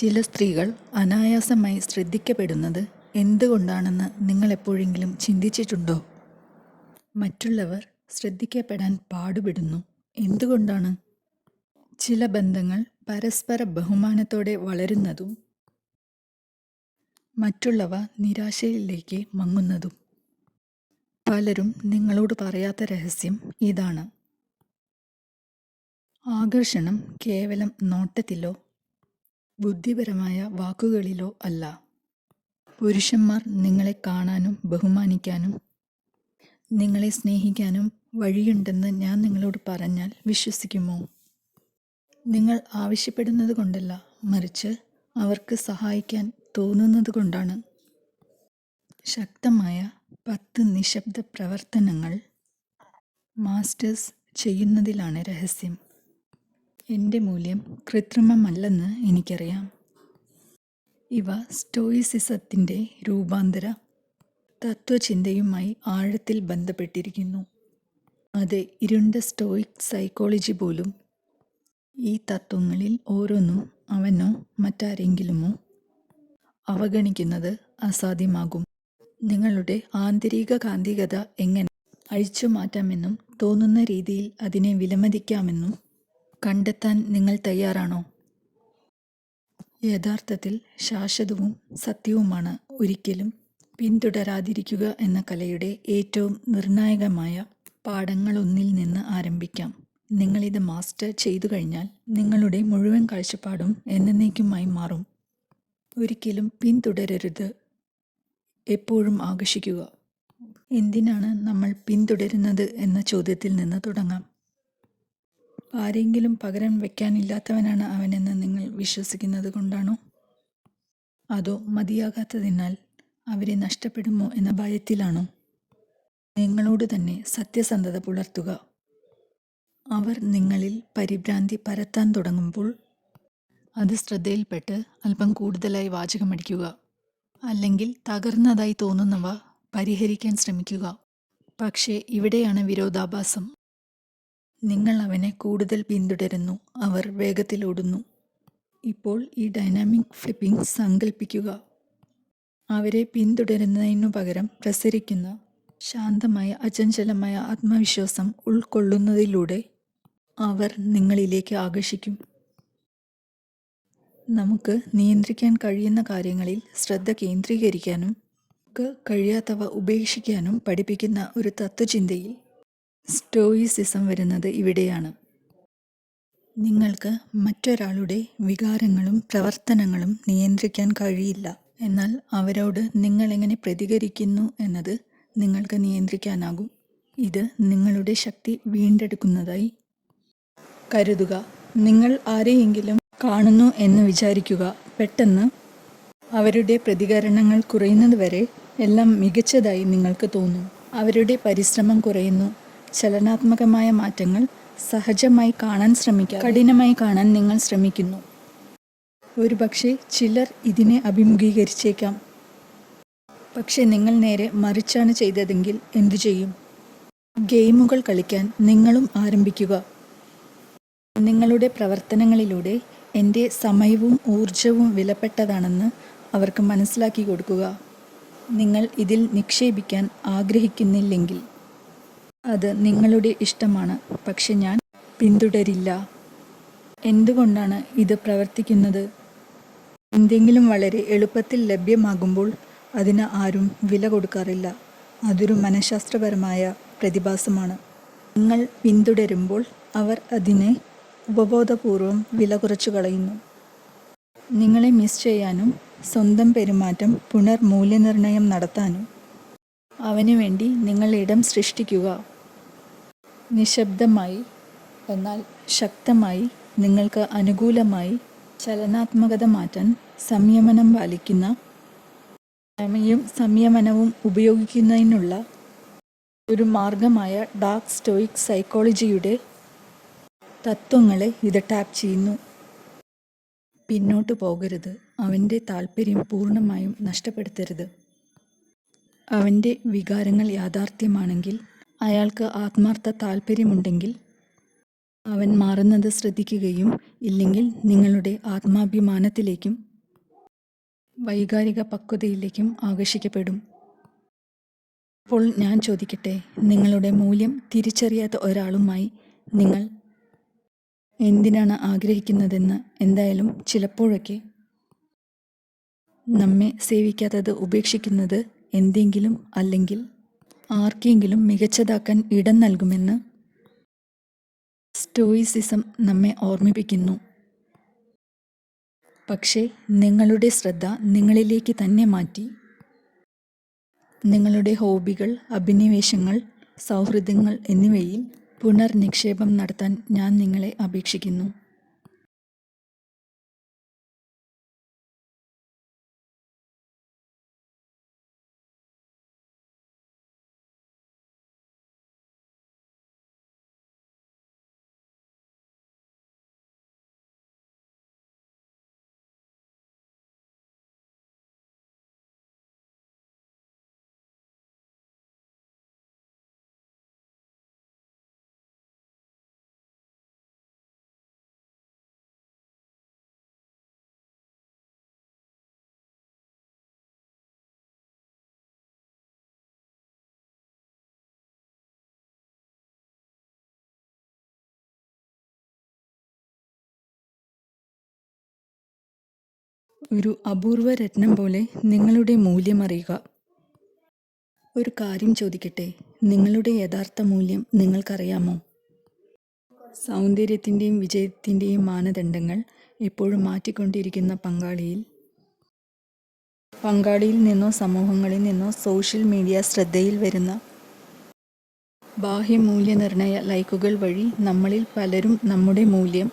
ചില സ്ത്രീകൾ അനായാസമായി ശ്രദ്ധിക്കപ്പെടുന്നത് എന്തുകൊണ്ടാണെന്ന് നിങ്ങൾ എപ്പോഴെങ്കിലും ചിന്തിച്ചിട്ടുണ്ടോ? മറ്റുള്ളവർ ശ്രദ്ധിക്കപ്പെടാൻ പാടുപെടുന്നു. എന്തുകൊണ്ടാണ്? ചില ബന്ധങ്ങൾ പരസ്പര ബഹുമാനത്തോടെ വളരുന്നതും മറ്റുള്ളവ നിരാശയിലേക്ക് മങ്ങുന്നതും. പലരും നിങ്ങളോട് പറയാത്ത രഹസ്യം ഇതാണ്. ആകർഷണം കേവലം നോട്ടത്തിലോ ബുദ്ധിപരമായ വാക്കുകളിലോ അല്ല. പുരുഷന്മാർ നിങ്ങളെ കാണാനും ബഹുമാനിക്കാനും നിങ്ങളെ സ്നേഹിക്കാനും വഴിയുണ്ടെന്ന് ഞാൻ നിങ്ങളോട് പറഞ്ഞാൽ വിശ്വസിക്കുമോ? നിങ്ങൾ ആവശ്യപ്പെടുന്നത് കൊണ്ടല്ല മറിച്ച് അവർക്ക് സഹായിക്കാൻ തോന്നുന്നത് കൊണ്ടാണ്. ശക്തമായ പത്ത് നിശബ്ദ പ്രവർത്തനങ്ങൾ മാസ്റ്റേഴ്സ് ചെയ്യുന്നതിലാണ് രഹസ്യം. എന്റെ മൂല്യം കൃത്രിമമല്ലെന്ന് എനിക്കറിയാം. ഇവ സ്റ്റോയിസിസത്തിന്റെ രൂപാന്തര തത്വചിന്തയുമായി ആഴത്തിൽ ബന്ധപ്പെട്ടിരിക്കുന്നു. അതെ ഇരുണ്ട സ്റ്റോയിക് സൈക്കോളജി പോലും ഈ തത്വങ്ങളിൽ ഓരോന്നും അവനോ മറ്റാരെങ്കിലുമോ അവഗണിക്കുന്നത് അസാധ്യമാകും. നിങ്ങളുടെ ആന്തരിക കാന്തികത എങ്ങനെ അഴിച്ചു മാറ്റാമെന്നും തോന്നുന്ന രീതിയിൽ അതിനെ വിലമതിക്കാമെന്നും കണ്ടെത്താൻ നിങ്ങൾ തയ്യാറാണോ? യഥാർത്ഥത്തിൽ ശാശ്വതവും സത്യവുമാണ് ഒരിക്കലും പിന്തുടരാതിരിക്കുക എന്ന കലയുടെ ഏറ്റവും നിർണായകമായ പാഠങ്ങളൊന്നിൽ നിന്ന് ആരംഭിക്കാം. നിങ്ങളിത് മാസ്റ്റർ ചെയ്തു കഴിഞ്ഞാൽ നിങ്ങളുടെ മുഴുവൻ കാഴ്ചപ്പാടും എന്നേക്കുമായി മാറും. ഒരിക്കലും പിന്തുടരരുത്. എപ്പോഴും ആകർഷിക്കുക. എന്തിനാണ് നമ്മൾ പിന്തുടരുന്നത് എന്ന ചോദ്യത്തിൽ നിന്ന് തുടങ്ങാം. ആരെങ്കിലും പകരം വയ്ക്കാനില്ലാത്തവനാണ് അവനെന്ന് നിങ്ങൾ വിശ്വസിക്കുന്നത് കൊണ്ടാണോ? അതോ മതിയാകാത്തതിനാൽ അവരെ നഷ്ടപ്പെടുമോ എന്ന ഭയത്തിലാണോ? നിങ്ങളോട് തന്നെ സത്യസന്ധത പുലർത്തുക. അവർ നിങ്ങളിൽ പരിഭ്രാന്തി പരത്താൻ തുടങ്ങുമ്പോൾ അത് ശ്രദ്ധയിൽപ്പെട്ട് അല്പം കൂടുതലായി വാചകമടിക്കുക. അല്ലെങ്കിൽ തകർന്നതായി തോന്നുന്നവ പരിഹരിക്കാൻ ശ്രമിക്കുക. പക്ഷേ ഇവിടെയാണ് വിരോധാഭാസം. നിങ്ങൾ അവനെ കൂടുതൽ പിന്തുടരുന്നു. അവർ വേഗത്തിലോടുന്നു. ഇപ്പോൾ ഈ ഡൈനാമിക് ഫ്ലിപ്പിംഗ് സങ്കൽപ്പിക്കുക. അവരെ പിന്തുടരുന്നതിനു പകരം പ്രസരിക്കുന്ന ശാന്തമായ അചഞ്ചലമായ ആത്മവിശ്വാസം ഉൾക്കൊള്ളുന്നതിലൂടെ അവർ നിങ്ങളിലേക്ക് ആകർഷിക്കും. നമുക്ക് നിയന്ത്രിക്കാൻ കഴിയുന്ന കാര്യങ്ങളിൽ ശ്രദ്ധ കേന്ദ്രീകരിക്കാനും നമുക്ക് കഴിയാത്തവ ഉപേക്ഷിക്കാനും പഠിപ്പിക്കുന്ന ഒരു തത്വചിന്തയിൽ സ്റ്റോയിസിസം വരുന്നത് ഇവിടെയാണ്. നിങ്ങൾക്ക് മറ്റൊരാളുടെ വികാരങ്ങളും പ്രവർത്തനങ്ങളും നിയന്ത്രിക്കാൻ കഴിയില്ല. എന്നാൽ അവരോട് നിങ്ങൾ എങ്ങനെ പ്രതികരിക്കുന്നു എന്നത് നിങ്ങൾക്ക് നിയന്ത്രിക്കാനാകും. ഇത് നിങ്ങളുടെ ശക്തി വീണ്ടെടുക്കുന്നതായി കരുതുക. നിങ്ങൾ ആരെയെങ്കിലും കാണുന്നു എന്ന് വിചാരിക്കുക. പെട്ടെന്ന് അവരുടെ പ്രതികരണങ്ങൾ കുറയുന്നതുവരെ എല്ലാം മികച്ചതായി നിങ്ങൾക്ക് തോന്നും. അവരുടെ പരിശ്രമം കുറയുന്നു. ചലനാത്മകമായ മാറ്റങ്ങൾ സഹജമായി കാണാൻ ശ്രമിക്കുക കഠിനമായി കാണാൻ നിങ്ങൾ ശ്രമിക്കുന്നു. ഒരുപക്ഷെ ചിലർ ഇതിനെ അഭിമുഖീകരിച്ചേക്കാം. പക്ഷെ നിങ്ങൾ നേരെ മറിച്ചാണ് ചെയ്തതെങ്കിൽ എന്തു ചെയ്യും? ഗെയിമുകൾ കളിക്കാൻ നിങ്ങളും ആരംഭിക്കുക. നിങ്ങളുടെ പ്രവർത്തനങ്ങളിലൂടെ എന്റെ സമയവും ഊർജവും വിലപ്പെട്ടതാണെന്ന് അവർക്ക് മനസ്സിലാക്കി കൊടുക്കുക. നിങ്ങൾ ഇതിൽ നിക്ഷേപിക്കാൻ ആഗ്രഹിക്കുന്നില്ലെങ്കിൽ. അത് നിങ്ങളുടെ ഇഷ്ടമാണ്. പക്ഷെ ഞാൻ പിന്തുടരില്ല. എന്തുകൊണ്ടാണ് ഇത് പ്രവർത്തിക്കുന്നത്? എന്തെങ്കിലും വളരെ എളുപ്പത്തിൽ ലഭ്യമാകുമ്പോൾ അതിന് ആരും വില കൊടുക്കാറില്ല. അതൊരു മനഃശാസ്ത്രപരമായ പ്രതിഭാസമാണ്. നിങ്ങൾ പിന്തുടരുമ്പോൾ അവർ അതിനെ ഉപബോധപൂർവം വില കുറച്ചു കളയുന്നു. നിങ്ങളെ മിസ് ചെയ്യാനും സ്വന്തം പെരുമാറ്റം പുനർമൂല്യനിർണയം നടത്താനും അവന് വേണ്ടി നിങ്ങൾ ഇടം സൃഷ്ടിക്കുക. നിശബ്ദമായി എന്നാൽ ശക്തമായി നിങ്ങൾക്ക് അനുകൂലമായി ചലനാത്മകത മാറ്റാൻ സംയമനം പാലിക്കുന്ന ക്ഷമയും സംയമനവും ഉപയോഗിക്കുന്നതിനുള്ള ഒരു മാർഗമായ ഡാർക്ക് സ്റ്റോയിക് സൈക്കോളജിയുടെ തത്വങ്ങളെ ഇത് ടാപ്പ് ചെയ്യുന്നു. പിന്നോട്ട് പോകരുത്. അവന്റെ താല്പര്യം പൂർണമായും നഷ്ടപ്പെടുത്തരുത്. അവന്റെ വികാരങ്ങൾ യാഥാർത്ഥ്യമാണെങ്കിൽ അയാൾക്ക് ആത്മാർത്ഥ താല്പര്യമുണ്ടെങ്കിൽ അവൻ മാറുന്നത് ശ്രദ്ധിക്കുകയും ഇല്ലെങ്കിൽ നിങ്ങളുടെ ആത്മാഭിമാനത്തിലേക്കും വൈകാരിക പക്വതയിലേക്കും ആകർഷിക്കപ്പെടും. അപ്പോൾ ഞാൻ ചോദിക്കട്ടെ നിങ്ങളുടെ മൂല്യം തിരിച്ചറിയാത്ത ഒരാളുമായി നിങ്ങൾ എന്തിനാണ് ആഗ്രഹിക്കുന്നതെന്ന് എന്തായാലും ചിലപ്പോഴൊക്കെ നമ്മെ സേവിക്കാത്തത് ഉപേക്ഷിക്കുന്നത് എന്തെങ്കിലും അല്ലെങ്കിൽ ആർക്കെങ്കിലും മികച്ചതാക്കാൻ ഇടം നൽകുമെന്ന് സ്റ്റോയിസിസം നമ്മെ ഓർമ്മിപ്പിക്കുന്നു. പക്ഷേ നിങ്ങളുടെ ശ്രദ്ധ നിങ്ങളിലേക്ക് തന്നെ മാറ്റി. നിങ്ങളുടെ ഹോബികൾ അഭിനിവേശങ്ങൾ സൗഹൃദങ്ങൾ എന്നിവയിൽ പുനർനിക്ഷേപം നടത്താൻ ഞാൻ നിങ്ങളെ അപേക്ഷിക്കുന്നു. ഒരു അപൂർവ രത്നം പോലെ നിങ്ങളുടെ മൂല്യം അറിയുക ഒരു കാര്യം ചോദിക്കട്ടെ നിങ്ങളുടെ യഥാർത്ഥ മൂല്യം നിങ്ങൾക്കറിയാമോ? സൗന്ദര്യത്തിന്റെയും വിജയത്തിന്റെയും മാനദണ്ഡങ്ങൾ എപ്പോഴും മാറ്റിക്കൊണ്ടിരിക്കുന്ന പങ്കാളിയിൽ. പങ്കാളിയിൽ നിന്നോ സമൂഹങ്ങളിൽ നിന്നോ സോഷ്യൽ മീഡിയ ശ്രദ്ധയിൽ വരുന്ന ബാഹ്യമൂല്യനിർണയ ലൈക്കുകൾ വഴി നമ്മളിൽ പലരും നമ്മുടെ മൂല്യം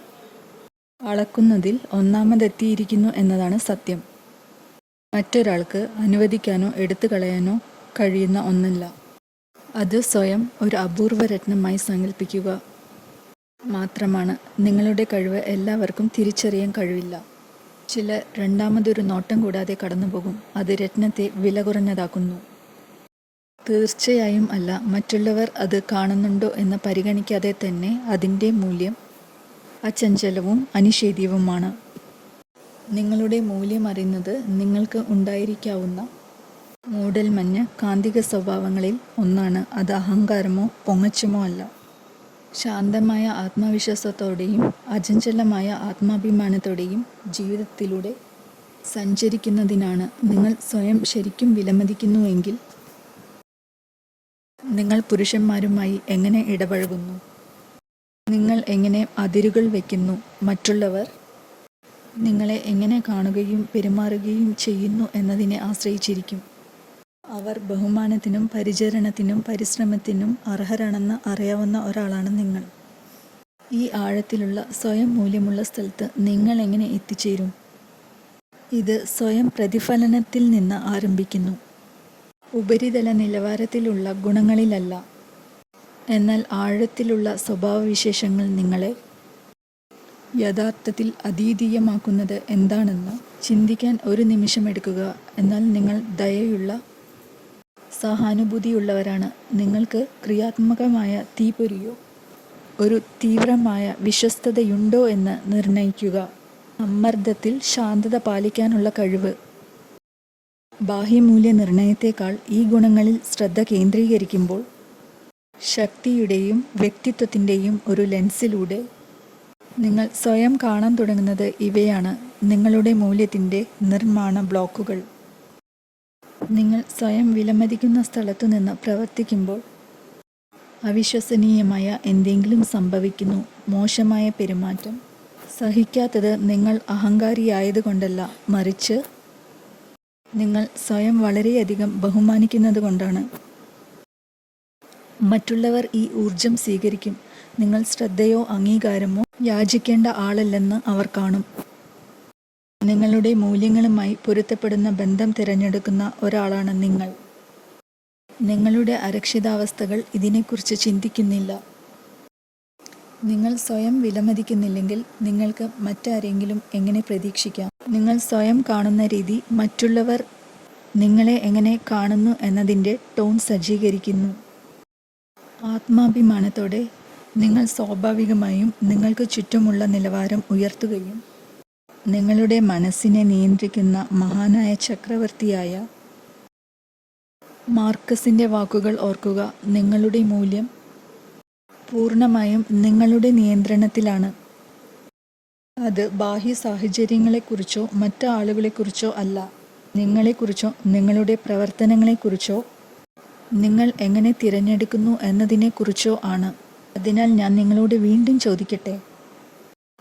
അളക്കുന്നതിൽ ഒന്നാമതെത്തിയിരിക്കുന്നു എന്നതാണ് സത്യം. മറ്റൊരാൾക്ക് അനുവദിക്കാനോ എടുത്തു കളയാനോ കഴിയുന്ന ഒന്നല്ല. അത് സ്വയം ഒരു അപൂർവ രത്നമായി സങ്കല്പിക്കുക മാത്രമാണ്. നിങ്ങളുടെ കഴിവ് എല്ലാവർക്കും തിരിച്ചറിയാൻ കഴിവില്ല. ചില രണ്ടാമതൊരു നോട്ടം കൂടാതെ കടന്നുപോകും. അത് രത്നത്തെ വില കുറഞ്ഞതാക്കുന്നു. തീർച്ചയായും അല്ല. മറ്റുള്ളവർ അത് കാണുന്നുണ്ടോ എന്ന് പരിഗണിക്കാതെ തന്നെ അതിന്റെ മൂല്യം അചഞ്ചലവും അനിഷേധ്യവുമാണ്. നിങ്ങളുടെ മൂല്യം അറിയുന്നത് നിങ്ങൾക്ക് ഉണ്ടായിരിക്കാവുന്ന മൂടൽമഞ്ഞ് കാന്തിക സ്വഭാവങ്ങളിൽ ഒന്നാണ്. അത് അഹങ്കാരമോ പൊങ്ങച്ചമോ അല്ല. ശാന്തമായ ആത്മവിശ്വാസത്തോടെയും അചഞ്ചലമായ ആത്മാഭിമാനത്തോടെയും ജീവിതത്തിലൂടെ സഞ്ചരിക്കുന്നതിനാണ് നിങ്ങൾ സ്വയം ശരിക്കും വിലമതിക്കുന്നുവെങ്കിൽ നിങ്ങൾ പുരുഷന്മാരുമായി എങ്ങനെ ഇടപഴകുന്നു? നിങ്ങൾ എങ്ങനെ അതിരുകൾ വയ്ക്കുന്നു മറ്റുള്ളവർ നിങ്ങളെ എങ്ങനെ കാണുകയും പെരുമാറുകയും ചെയ്യുന്നു എന്നതിനെ ആശ്രയിച്ചിരിക്കും. അവർ ബഹുമാനത്തിനും പരിചരണത്തിനും പരിശ്രമത്തിനും അർഹരാണെന്ന് അറിയാവുന്ന ഒരാളാണ് നിങ്ങൾ. ഈ ആഴത്തിലുള്ള സ്വയം മൂല്യമുള്ള സ്ഥലത്ത് നിങ്ങൾ എങ്ങനെ എത്തിച്ചേരും? ഇത് സ്വയം പ്രതിഫലനത്തിൽ നിന്ന് ആരംഭിക്കുന്നു. ഉപരിതല നിലവാരത്തിലുള്ള ഗുണങ്ങളിലല്ല. എന്നാൽ ആഴത്തിലുള്ള സ്വഭാവവിശേഷങ്ങൾ നിങ്ങളെ യഥാർത്ഥത്തിൽ അതീതീയമാക്കുന്നത് എന്താണെന്ന് ചിന്തിക്കാൻ ഒരു നിമിഷം എടുക്കുക. എന്നാൽ നിങ്ങൾ ദയയുള്ള സഹാനുഭൂതിയുള്ളവരാണ്. നിങ്ങൾക്ക് ക്രിയാത്മകമായ തീപൊരിയോ ഒരു തീവ്രമായ വിശ്വസ്തതയുണ്ടോ എന്ന് നിർണയിക്കുക സമ്മർദ്ദത്തിൽ ശാന്തത പാലിക്കാനുള്ള കഴിവ്. ബാഹ്യമൂല്യ നിർണയത്തേക്കാൾ ഈ ഗുണങ്ങളിൽ ശ്രദ്ധ കേന്ദ്രീകരിക്കുമ്പോൾ ശക്തിയുടെയും വ്യക്തിത്വത്തിന്റെയും ഒരു ലെൻസിലൂടെ നിങ്ങൾ സ്വയം കാണാൻ തുടങ്ങുന്നത് ഇവയാണ് നിങ്ങളുടെ മൂല്യത്തിന്റെ നിർമ്മാണ ബ്ലോക്കുകൾ. നിങ്ങൾ സ്വയം വിലമതിക്കുന്ന സ്ഥലത്തു നിന്ന് പ്രവർത്തിക്കുമ്പോൾ അവിശ്വസനീയമായ എന്തെങ്കിലും സംഭവിക്കുന്നു മോശമായ പെരുമാറ്റം. സഹിക്കാത്തത് നിങ്ങൾ അഹങ്കാരിയായതുകൊണ്ടല്ല മറിച്ച് നിങ്ങൾ സ്വയം വളരെയധികം ബഹുമാനിക്കുന്നത് കൊണ്ടാണ് മറ്റുള്ളവർ ഈ ഊർജം സ്വീകരിക്കും. നിങ്ങൾ ശ്രദ്ധയോ അംഗീകാരമോ യാചിക്കേണ്ട ആളല്ലെന്ന് അവർ കാണും. നിങ്ങളുടെ മൂല്യങ്ങളുമായി പൊരുത്തപ്പെടുന്ന ബന്ധം തിരഞ്ഞെടുക്കുന്ന ഒരാളാണ് നിങ്ങൾ. നിങ്ങളുടെ അരക്ഷിതാവസ്ഥകൾ ഇതിനെക്കുറിച്ച് ചിന്തിക്കുന്നില്ല. നിങ്ങൾ സ്വയം വിലമതിക്കുന്നില്ലെങ്കിൽ നിങ്ങൾക്ക് മറ്റാരെങ്കിലും എങ്ങനെ പ്രതീക്ഷിക്കാം? നിങ്ങൾ സ്വയം കാണുന്ന രീതി മറ്റുള്ളവർ നിങ്ങളെ എങ്ങനെ കാണുന്നു എന്നതിന്റെ ടോൺ സജ്ജീകരിക്കുന്നു. ആത്മാഭിമാനത്തോടെ നിങ്ങൾ സ്വാഭാവികമായും നിങ്ങൾക്ക് ചുറ്റുമുള്ള നിലവാരം ഉയർത്തുകയും നിങ്ങളുടെ മനസ്സിനെ നിയന്ത്രിക്കുന്ന മഹാനായ ചക്രവർത്തിയായ മാർക്കസിന്റെ വാക്കുകൾ ഓർക്കുക. നിങ്ങളുടെ മൂല്യം പൂർണമായും നിങ്ങളുടെ നിയന്ത്രണത്തിലാണ്. അത് ബാഹ്യ സാഹചര്യങ്ങളെക്കുറിച്ചോ മറ്റ് ആളുകളെക്കുറിച്ചോ അല്ല. നിങ്ങളെക്കുറിച്ചോ നിങ്ങളുടെ പ്രവർത്തനങ്ങളെക്കുറിച്ചോ നിങ്ങൾ എങ്ങനെ തിരഞ്ഞെടുക്കുന്നു എന്നതിനെക്കുറിച്ചോ ആണ്. അതിനാൽ ഞാൻ നിങ്ങളോട് വീണ്ടും ചോദിക്കട്ടെ?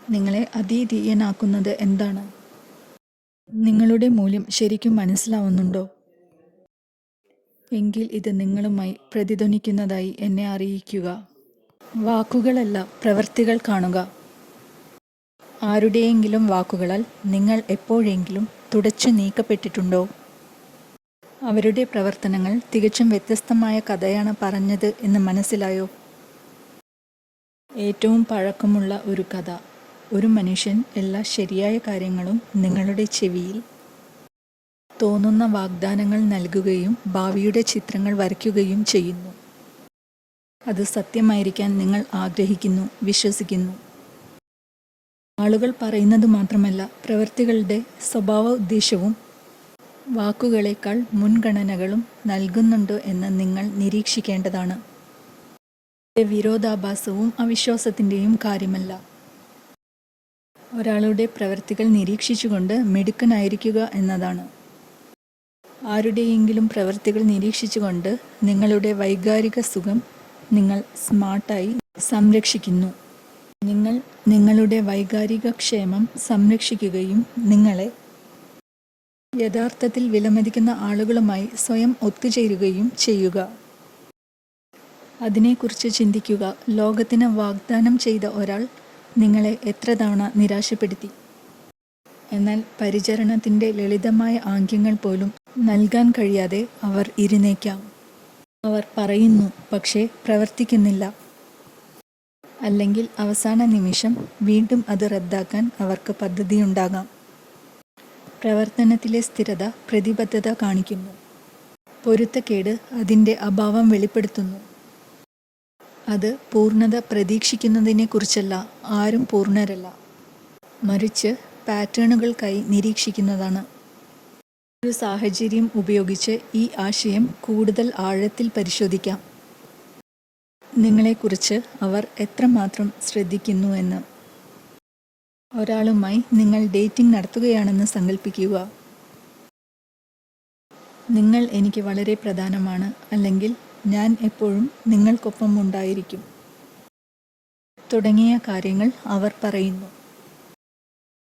നിങ്ങളെ അതീതീയനാക്കുന്നത് എന്താണ്? നിങ്ങളുടെ മൂല്യം ശരിക്കും മനസ്സിലാവുന്നുണ്ടോ? എങ്കിൽ ഇത് നിങ്ങളുമായി പ്രതിധ്വനിക്കുന്നതായി എന്നെ അറിയിക്കുക. വാക്കുകളല്ല പ്രവൃത്തികൾ കാണുക. ആരുടെയെങ്കിലും വാക്കുകളാൽ നിങ്ങൾ എപ്പോഴെങ്കിലും തുടച്ചു നീക്കപ്പെട്ടിട്ടുണ്ടോ? അവരുടെ പ്രവർത്തനങ്ങൾ തികച്ചും വ്യത്യസ്തമായ കഥയാണ് പറഞ്ഞത് എന്ന് മനസ്സിലായോ? ഏറ്റവും പഴക്കമുള്ള ഒരു കഥ. ഒരു മനുഷ്യൻ എല്ലാ ശരിയായ കാര്യങ്ങളും നിങ്ങളുടെ ചെവിയിൽ തോന്നുന്ന വാഗ്ദാനങ്ങൾ നൽകുകയും ഭാവിയുടെ ചിത്രങ്ങൾ വരയ്ക്കുകയും ചെയ്യുന്നു. അത് സത്യമായിരിക്കാൻ നിങ്ങൾ ആഗ്രഹിക്കുന്നു വിശ്വസിക്കുന്നു. ആളുകൾ പറയുന്നത് മാത്രമല്ല പ്രവൃത്തികളുടെ സ്വഭാവ ഉദ്ദേശവും വാക്കുകളേക്കാൾ മുൻഗണനകളും നൽകുന്നുണ്ടോ എന്ന് നിങ്ങൾ നിരീക്ഷിക്കേണ്ടതാണ്. വിരോധാഭാസവും അവിശ്വാസത്തിന്റെയും കാര്യമല്ല. ഒരാളുടെ പ്രവൃത്തികൾ നിരീക്ഷിച്ചുകൊണ്ട് മിടുക്കനായിരിക്കുക എന്നതാണ്. ആരുടെയെങ്കിലും പ്രവൃത്തികൾ നിരീക്ഷിച്ചുകൊണ്ട് നിങ്ങളുടെ വൈകാരിക സുഖം നിങ്ങൾ സ്മാർട്ടായി സംരക്ഷിക്കുന്നു. നിങ്ങൾ നിങ്ങളുടെ വൈകാരിക ക്ഷേമം സംരക്ഷിക്കുകയും നിങ്ങളെ യഥാർത്ഥത്തിൽ വിലമതിക്കുന്ന ആളുകളുമായി സ്വയം ഒത്തുചേരുകയും ചെയ്യുക. അതിനെക്കുറിച്ച് ചിന്തിക്കുക. ലോകത്തിന് വാഗ്ദാനം ചെയ്ത ഒരാൾ നിങ്ങളെ എത്ര തവണ നിരാശപ്പെടുത്തി? എന്നാൽ പരിചരണത്തിന്റെ ലളിതമായ ആംഗ്യങ്ങൾ പോലും നൽകാൻ കഴിയാതെ അവർ ഇരുന്നേക്കാം. അവർ പറയുന്നു പക്ഷേ പ്രവർത്തിക്കുന്നില്ല. അല്ലെങ്കിൽ അവസാന നിമിഷം വീണ്ടും അത് റദ്ദാക്കാൻ അവർക്ക് പദ്ധതിയുണ്ടാകാം. പ്രവർത്തനത്തിലെ സ്ഥിരത പ്രതിബദ്ധത കാണിക്കുന്നു. പൊരുത്തക്കേട് അതിന്റെ അഭാവം വെളിപ്പെടുത്തുന്നു. അത് പൂർണത പ്രതീക്ഷിക്കുന്നതിനെക്കുറിച്ചല്ല ആരും പൂർണരല്ല. മറിച്ച് പാറ്റേണുകൾക്കായി നിരീക്ഷിക്കുന്നതാണ്. ഒരു സാഹചര്യം ഉപയോഗിച്ച് ഈ ആശയം കൂടുതൽ ആഴത്തിൽ പരിശോധിക്കാം. നിങ്ങളെക്കുറിച്ച് അവർ എത്രമാത്രം ശ്രദ്ധിക്കുന്നു എന്ന് ഒരാളുമായി നിങ്ങൾ ഡേറ്റിംഗ് നടത്തുകയാണെന്ന് സങ്കല്പിക്കുക നിങ്ങൾ എനിക്ക് വളരെ പ്രധാനമാണ് അല്ലെങ്കിൽ ഞാൻ എപ്പോഴും നിങ്ങൾക്കൊപ്പം ഉണ്ടായിരിക്കും. തുടങ്ങിയ കാര്യങ്ങൾ അവർ പറയുന്നു.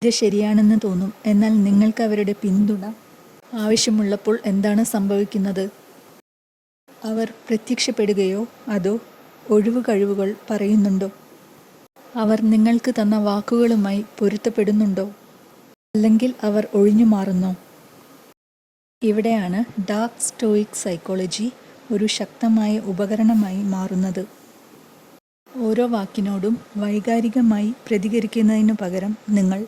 ഇത് ശരിയാണെന്ന് തോന്നും എന്നാൽ നിങ്ങൾക്ക് അവരുടെ പിന്തുണ ആവശ്യമുള്ളപ്പോൾ എന്താണ് സംഭവിക്കുന്നത്? അവർ പ്രത്യക്ഷപ്പെടുകയോ അതോ ഒഴിവ് കഴിവുകൾ പറയുന്നുണ്ടോ? അവർ നിങ്ങൾക്ക് തന്ന വാക്കുകളുമായി പൊരുത്തപ്പെടുന്നുണ്ടോ? അല്ലെങ്കിൽ അവർ ഒഴിഞ്ഞു മാറുന്നോ? ഇവിടെയാണ് ഡാർക്ക് സ്റ്റോയിക് സൈക്കോളജി ഒരു ശക്തമായ ഉപകരണമായി മാറുന്നത്. ഓരോ വാക്കിനോടും വൈകാരികമായി പ്രതികരിക്കുന്നതിനു പകരം നിങ്ങൾ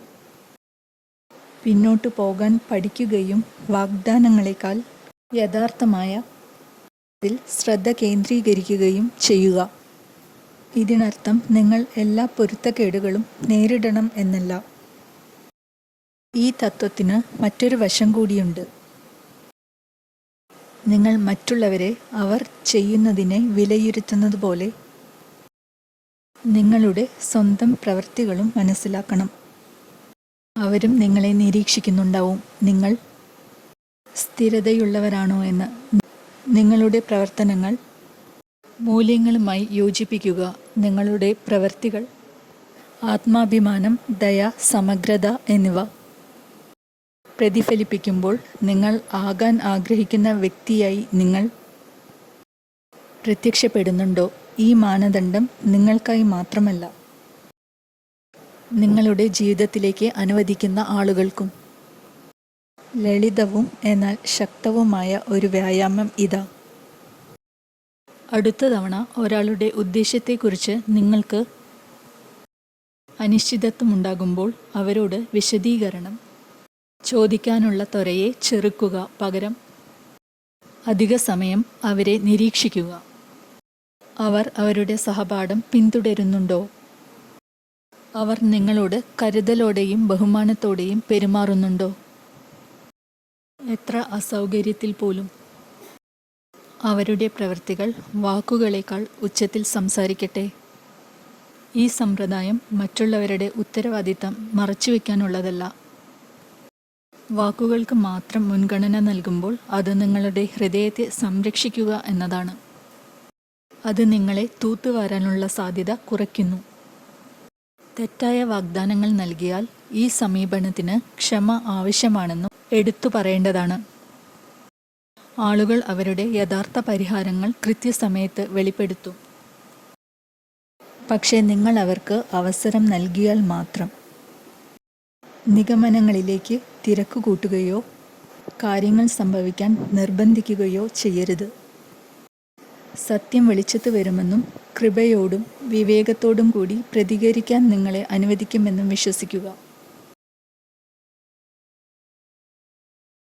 പിന്നോട്ടു പോകാൻ പഠിക്കുകയും വാഗ്ദാനങ്ങളെക്കാൾ യഥാർത്ഥമായ ശ്രദ്ധ കേന്ദ്രീകരിക്കുകയും ചെയ്യുക. ഇതിനർത്ഥം നിങ്ങൾ എല്ലാ പൊരുത്തക്കേടുകളും നേരിടണം എന്നല്ല. ഈ തത്വത്തിന് മറ്റൊരു വശം കൂടിയുണ്ട്. നിങ്ങൾ മറ്റുള്ളവരെ അവർ ചെയ്യുന്നതിനെ വിലയിരുത്തുന്നത് പോലെ നിങ്ങളുടെ സ്വന്തം പ്രവൃത്തികളും മനസ്സിലാക്കണം. അവരും നിങ്ങളെ നിരീക്ഷിക്കുന്നുണ്ടാവും. നിങ്ങൾ സ്ഥിരതയുള്ളവരാണോ എന്ന്. നിങ്ങളുടെ പ്രവർത്തനങ്ങൾ മൂല്യങ്ങളുമായി യോജിപ്പിക്കുക. നിങ്ങളുടെ പ്രവൃത്തികൾ ആത്മാഭിമാനം ദയ സമഗ്രത എന്നിവ പ്രതിഫലിപ്പിക്കുമ്പോൾ നിങ്ങൾ ആകാൻ ആഗ്രഹിക്കുന്ന വ്യക്തിയായി നിങ്ങൾ പ്രത്യക്ഷപ്പെടുന്നുണ്ടോ? ഈ മാനദണ്ഡം നിങ്ങൾക്കായി മാത്രമല്ല നിങ്ങളുടെ ജീവിതത്തിലേക്ക് അനുവദിക്കുന്ന ആളുകൾക്കും ലളിതവും എന്നാൽ ശക്തവുമായ ഒരു വ്യായാമം ഇതാ. അടുത്ത തവണ ഒരാളുടെ ഉദ്ദേശത്തെക്കുറിച്ച് നിങ്ങൾക്ക് അനിശ്ചിതത്വമുണ്ടാകുമ്പോൾ അവരോട് വിശദീകരണം ചോദിക്കാനുള്ള ത്വരയെ ചെറുക്കുക പകരം അധിക സമയം അവരെ നിരീക്ഷിക്കുക. അവർ അവരുടെ സഹപാഠം പിന്തുടരുന്നുണ്ടോ? അവർ നിങ്ങളോട് കരുതലോടെയും ബഹുമാനത്തോടെയും പെരുമാറുന്നുണ്ടോ? എത്ര അസൗകര്യത്തിൽ പോലും അവരുടെ പ്രവൃത്തികൾ വാക്കുകളേക്കാൾ ഉച്ചത്തിൽ സംസാരിക്കട്ടെ. ഈ സമ്പ്രദായം മറ്റുള്ളവരുടെ ഉത്തരവാദിത്തം മറച്ചുവെക്കാനുള്ളതല്ല. വാക്കുകൾക്ക് മാത്രം മുൻഗണന നൽകുമ്പോൾ അത് നിങ്ങളുടെ ഹൃദയത്തെ സംരക്ഷിക്കുക എന്നതാണ്. അത് നിങ്ങളെ തൂത്തുവാരാനുള്ള സാധ്യത കുറയ്ക്കുന്നു. തെറ്റായ വാഗ്ദാനങ്ങൾ നൽകിയാൽ ഈ സമീപനത്തിന് ക്ഷമ ആവശ്യമാണെന്നും എടുത്തു പറയേണ്ടതാണ്. ആളുകൾ അവരുടെ യഥാർത്ഥ പരിഹാരങ്ങൾ കൃത്യസമയത്ത് വെളിപ്പെടുത്തും. പക്ഷേ നിങ്ങൾ അവർക്ക് അവസരം നൽകിയാൽ മാത്രം. നിഗമനങ്ങളിലേക്ക് തിരക്ക് കൂട്ടുകയോ കാര്യങ്ങൾ സംഭവിക്കാൻ നിർബന്ധിക്കുകയോ ചെയ്യരുത്. സത്യം വെളിച്ചത്ത് വരുമെന്നും കൃപയോടും വിവേകത്തോടും കൂടി പ്രതികരിക്കാൻ നിങ്ങളെ അനുവദിക്കുമെന്നും വിശ്വസിക്കുക.